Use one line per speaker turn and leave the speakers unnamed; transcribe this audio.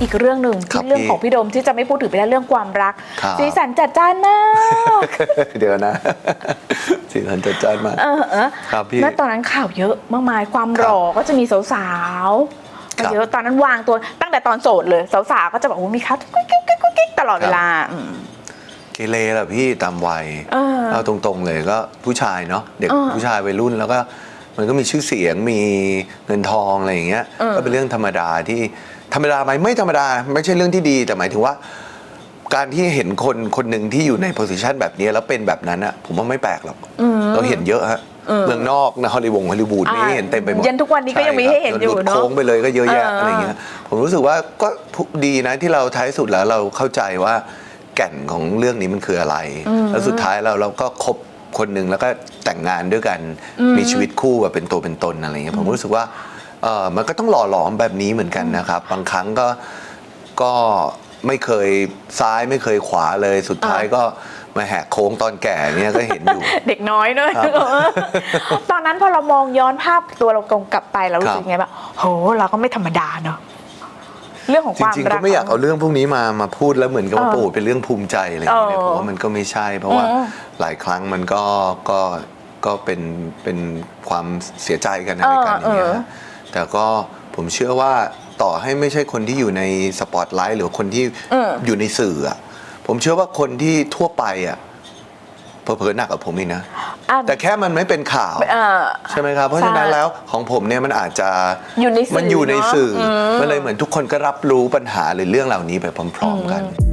อีกเรื่องหนึ่ง
ครับ
ที่เรื่อง
พี่
ของพี่โดมที่จะไม่พูดถึงไปได้เรื่องความรัก
ครับ
สีสันจัดจ้านมาก
เดี๋ยวนะ สีสันจัดจ้านมาก
เออเออ
ครับพี่
แล้วตอนนั้นข่าวเยอะมากมายความหล่อก็จะมีสาวๆ
ครับ
เยอะตอนนั้นวางตัวตั้งแต่ตอนโสดเลย สาวๆก็จะบอกว่ามีคัทกุ๊กกิ๊กกุ๊กกิ๊กกุ๊กกิ๊กตลอดเวลาอืม
เกเรแหละพี่ตามวัย
เออ
เอาตรงๆเลยก็ผู้ชายเนาะเด็ก
เออ
ผู้ชายวัยรุ่นแล้วก็ มันก็มีชื่อเสียงมีเงินทองอะไรอย่างเงี้ย
เออ
ก็เป็นเรื่องธรรมดาที่ธรรมดาไหมไม่ธรรมดาไม่ใช่เรื่องที่ดี แต่หมายถึงว่า การที่เห็นคนคนหนึ่งที่อยู่ในโพสิชันแบบนี้แล้วเป็นแบบนั้นอะผมว่าไม่แปลกหรอกเราเห็นเยอะฮะเมืองนอกนะฮอลลีวงฮอลลีวูดนี่เห็นเต็มไปหมด
ยันทุกวันนี้ก็ยังมีให้เห็นอยู่
ช่ครับจลุด
เนาะ
โค้งไปเลยก็เยอะแยะ
เอออ
อะไรเงี้ยผมรู้สึกว่าก็ดีนะที่เราท้ายสุดแล้วเราเข้าใจว่าแก่นของเรื่องนี้มันคืออะไร แล้วสุดท้ายเราเราก็คบ คนหนึ่งแล้วก็แต่งงานด้วยกันมีชีวิตคู่แบบเป็นตัวเป็นตนอะไรเงี้ยผมรู้สึกว่าเออมันก็ต้องหล่อหลอมแบบนี้เหมือนกันนะครับ บางครั้งก็ก็ไม่เคยซ้ายไม่เคยขวาเลยสุดท้ายก็มาแหกโค้งตอนแก่เนี่ยก็เห็นอยู่
เด็กน้อยเนอะ
ครับ
เออตอนนั้นพอเรามองย้อนภาพตัวเรากงกลับไปเรารู้สึก
ครับ
ไงบ้างโห เราก็ไม่ธรรมดาเนอะ เรื่องของ
จ
ความ
ริงๆ
รั
ก็
ก
ไม่อยากเอาเรื่องพวกนี้มามาพูดแล้วเหมือนกับว่า
เออ
โอ้โหเป็นเรื่องภูมิใจอะไรอย่างเงี้ย
เออ
ผมว่ามันก็ไม่ใช่ เพราะว่า
อืม
หลายครั้งมันก็ก็ก็เป็นเป็นความเสียใจกันอะไรกันอย่างเงี้ย
เออ
ฮะแต่ก็ผมเชื่อว่าต่อให้ไม่ใช่คนที่อยู่ในสปอตไลท์หรือคนที่
เออ
อยู่ในสื่ออะผมเชื่อว่าคนที่ทั่วไปอะเผลอๆหนักกว่าผมอีกนะ
อะ
แต่แค่มันไม่เป็นข่าว
เออ
ใช่ไหมครับ เพราะฉะนั้น
ใช่
แล้วของผมเนี่ยมันอาจจะ
อยู่ในสื่อ
มันอยู่ในสื่อ
เนอะอืม
มันเลยเหมือนทุกคนก็รับรู้ปัญหาหรือเรื่องเหล่านี้ไปพร้อม ๆ กัน
อืม